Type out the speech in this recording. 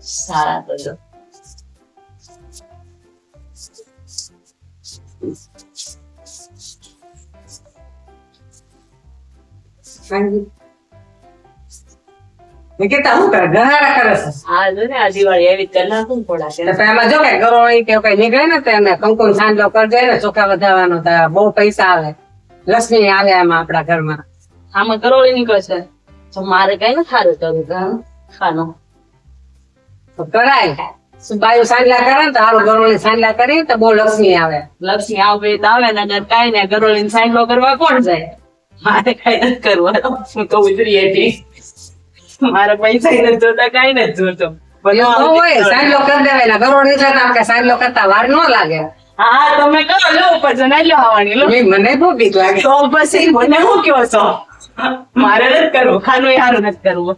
સારા તો જો હું કરે ઘરારા કરે છે આ જો ને આ દિવાળી એવી કરી નાખું થોડા તો એમાં જો ગરોળી કે કઈ નીકળે ને તો એને કંકુ સાંડલો કરજે ને ચોખા વધારવાનો બહુ પૈસા આવે લક્ષ્મી આવે એમાં આપણા ઘરમાં આમાં કરોળી નીકળે છે તો મારે કઈ ને સારું ગામ ખાનું. કરાય. બાયુ સાંડલા કરે ને તો ગરોળી સાંડલા કરી તો બહુ લક્ષ્મી આવે. લક્ષ્મી આવે તો આવે ને અગર કાંઈ ને કરોળી સાઈડલો કરવા કોણ જાય? મારે કઈ નથી કરવાનું. હું તો ઉતરી હતી. મારે પૈસા નથી જોતા કઈ નથી જોતો. ન કરી દેવાય ગરોળી એટલે તો કરતા વાર ન લાગે. હા તમે કરો લો પછી ના લો આવવાની મને બહુ બીક લાગે. તો પછી મને શું કયો છો? મારે નથી કરવું ખાનું એ હારું નથી કરવું.